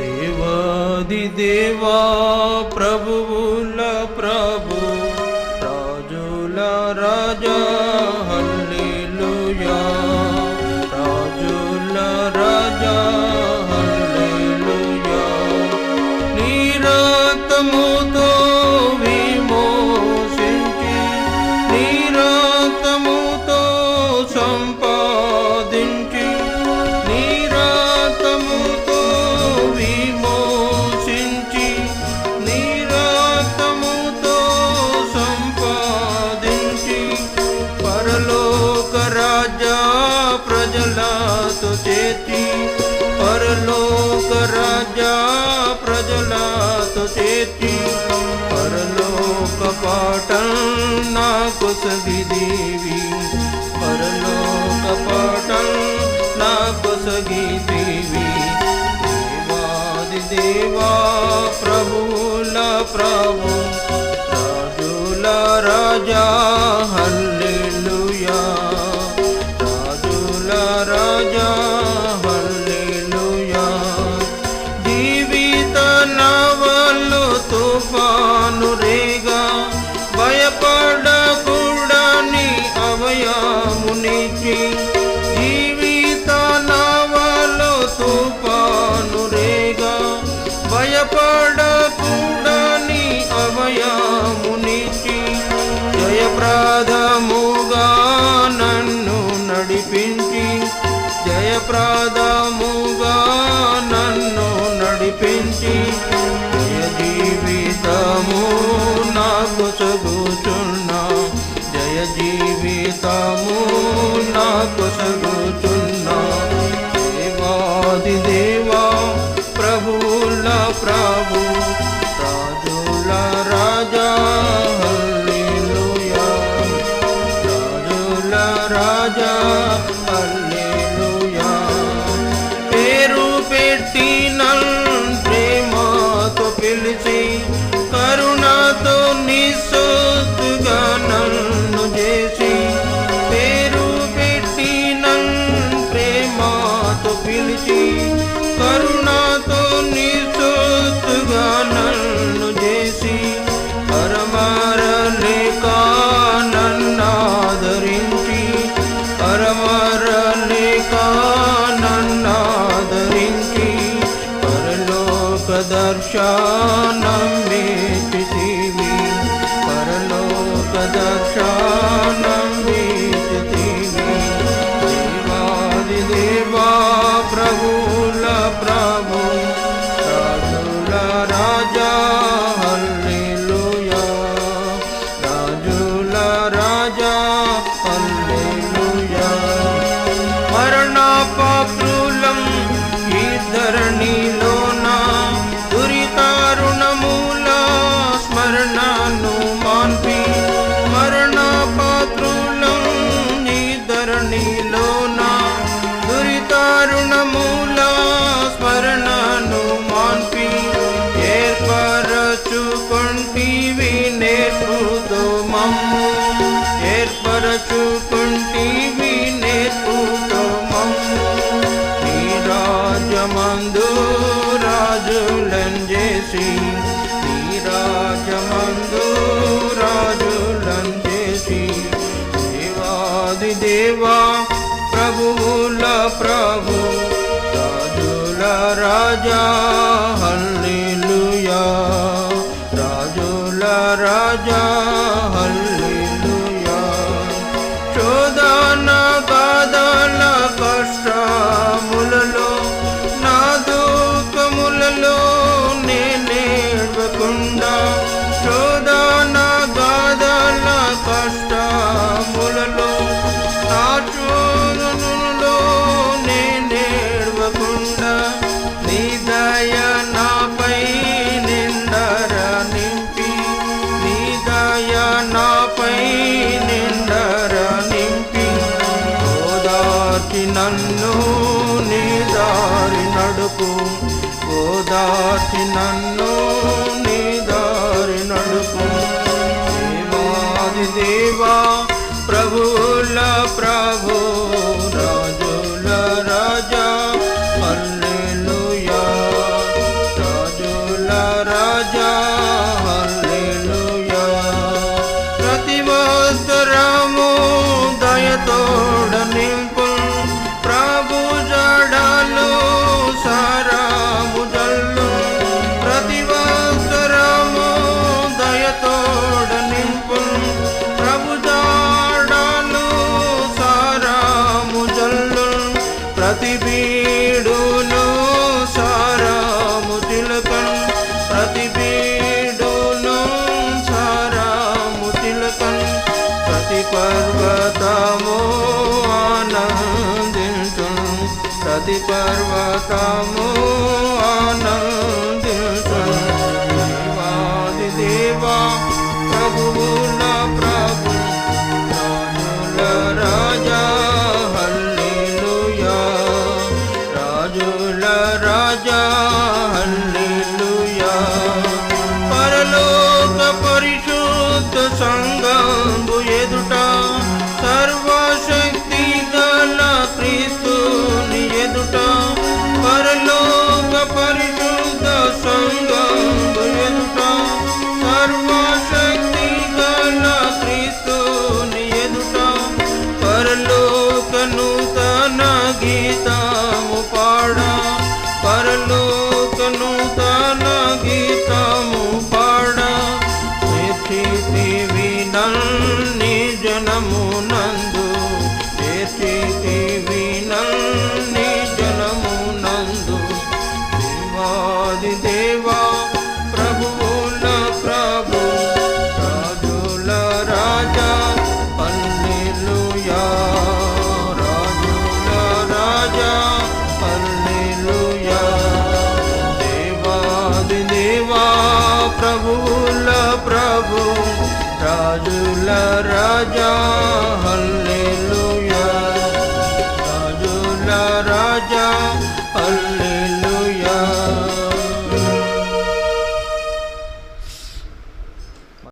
దేవాది దేవా ప్రభువుల ప్రజలతో పరలోక పాఠం నాకు సగిదేవి పరలోక పాఠం నాకు సగిదేవి దేవాది దేవా ప్రభుల ప్రభు రాజుల రాజా హల్ జయప్రదముగా నన్ను నడిపించి జయ జీవితము నాకు చదువుచున్నా. జయ జీవితము నాకు చదువు పిలిచి కరుణతో నిస్సొత్తుగా పరలోక దర్శనం వేచితివి పరలోక దర్శనం వేచితివి దేవాది దేవా ప్రభుల ప్రభు రాజుల రాజా హల్లెలూయా రాజుల రాజా హల్లెలూయా చేసి నీ రాజమందు రాజులం దేవాది దేవా ప్రభువుల ప్రభు రాజుల రాజా హల్లెలూయా. రాజుల రాజా హల్లెలూయా నాపై నిండర నింపి ఓదార్చి నన్ను నీ దారి నడుపు. ఓదార్చి నన్ను నీ దారి నడుపు. దేవాది దేవా ప్రభుల ప్రభు రాజుల రాజా అల్లెలుయా. రాజుల రాజా. सतिपर्वतमो आनन्दिवादिदेवा प्रभुन प्रभु राजा हल्लेलुया राजुल राजा gita দুলার রাজা হল